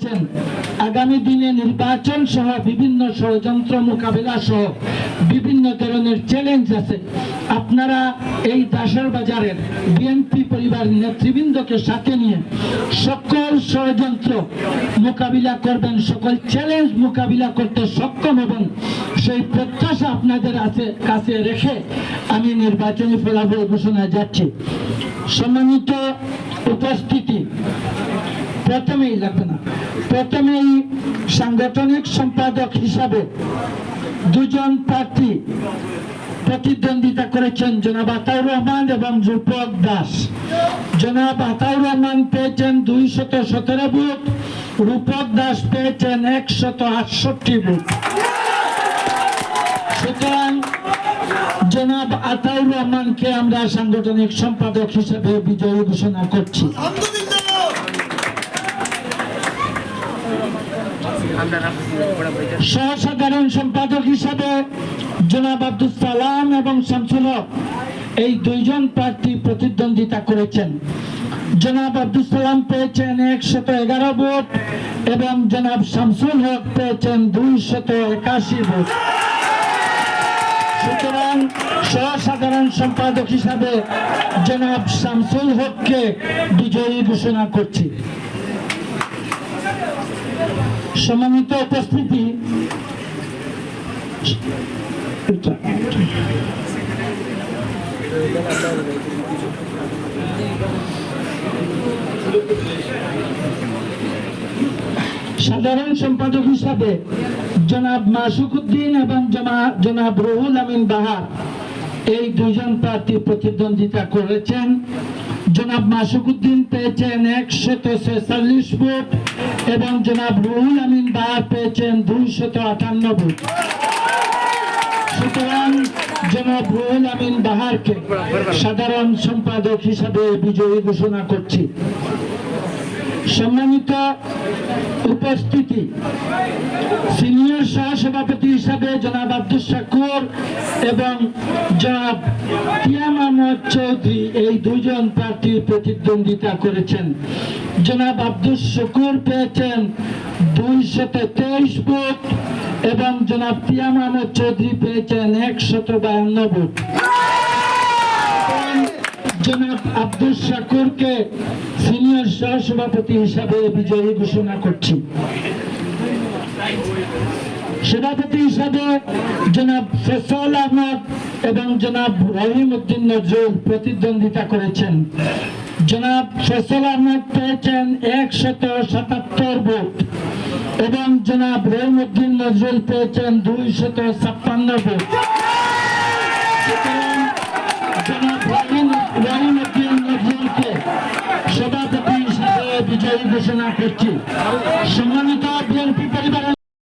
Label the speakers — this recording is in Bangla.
Speaker 1: করেছেন। আগামী দিনে নির্বাচন সহ বিভিন্ন ষড়যন্ত্র মোকাবিলা সহ বিভিন্ন ধরনের চ্যালেঞ্জ আছে। আপনারা এই দাসের বাজারের বিএনপি পরিবার নেতৃবৃন্দকে সাথে নিয়ে সকল ষড়যন্ত্র মোকাবিলা করবেন, সকল চ্যালেঞ্জ মোকাবিলা করতে সক্ষম হবেন। সেই প্রত্যাশা আপনাদের আছে, কাছে রেখে আমি নির্বাচনী ফলাফল ঘোষণা যাচ্ছি। সম্মানিত উপস্থিতি, প্রথমেই লাগবে না। প্রথমেই সাংগঠনিক সম্পাদক হিসাবে দুজন প্রার্থী প্রতিদ্বন্দ্বিতা করেছেন জনাব আতাউর রহমান এবং রূপক দাস। জনাব আতাউর রহমান পেয়েছেন দুইশত সতেরো বুথ, রূপক দাস পেয়েছেন একশত আটষট্টি বুথ। জনাব আতাউর রহমানকে আমরা সাংগঠনিক সম্পাদক হিসেবে বিজয়ী ঘোষণা করছি। সহসাধারণ সম্পাদক হিসাবে জনাব আব্দুল সালাম এবং শামসুল এই দুইজন প্রার্থী প্রতিদ্বন্দ্বিতা করেছেন। জনাব আব্দুল সালাম পেয়েছেন একশত এগারো ভোট এবং জনাব শামসুল হক পেয়েছেন দুইশত একাশি ভোট। সুতরাং সহসাধারণ সম্পাদক হিসাবে জনাব শামসুল হককে বিজয়ী ঘোষণা করছি। সম্মানিত উপস্থিতি। সাধারণ সম্পাদক হিসাবে জনাব মাসুকুদ্দিন এবং জনাব রুহুল আমিন বাহার এই দুজন প্রার্থী প্রতিদ্বন্দ্বিতা করেছেন। জনাব মাসুকুদ্দিন পেয়েছেন একশত ছেচল্লিশ ভোট এবং জনাব রুহুল আমিন বাহার পেয়েছেন দুইশত আটান্ন ভোট। সুতরাং জনাব রুহুল আমিন বাহারকে সাধারণ সম্পাদক হিসাবে বিজয়ী ঘোষণা করছি। সম্মানিত উপস্থিতি, সিনিয়র সহসভাপতি হিসাবে জনাব আব্দুল শাকুর এবং জনাব তিয়াম আহমদ চৌধুরী এই দুজন প্রার্থী প্রতিদ্বন্দ্বিতা করেছেন। জনাব আব্দুল শকুর পেয়েছেন দুইশত তেইশ ভোট এবং জনাব তিয়াম আহমদ চৌধুরী পেয়েছেন একশত বায়ান্ন ভোট। জনাব আব্দুল শাকুরকে সিনিয়র সহসভাপতি হিসাবে বিজয়ী ঘোষণা করছি। সভাপতি হিসাবে জনাব ফেসল আহমদ এবং জনাব রহিম উদ্দিন নজরুল প্রতিদ্বন্দ্বিতা করেছেন। জনাব ফেসল আহমদ পেয়েছেন একশত সাতাত্তর ভোট এবং জনাব রহিম উদ্দিন নজরুল পেয়েছেন দুইশত ছাপ্পান্ন ভোট। সভাপতি হিসাবে বিজয়ী ঘোষণা করছি। সম্মানিত বিএনপি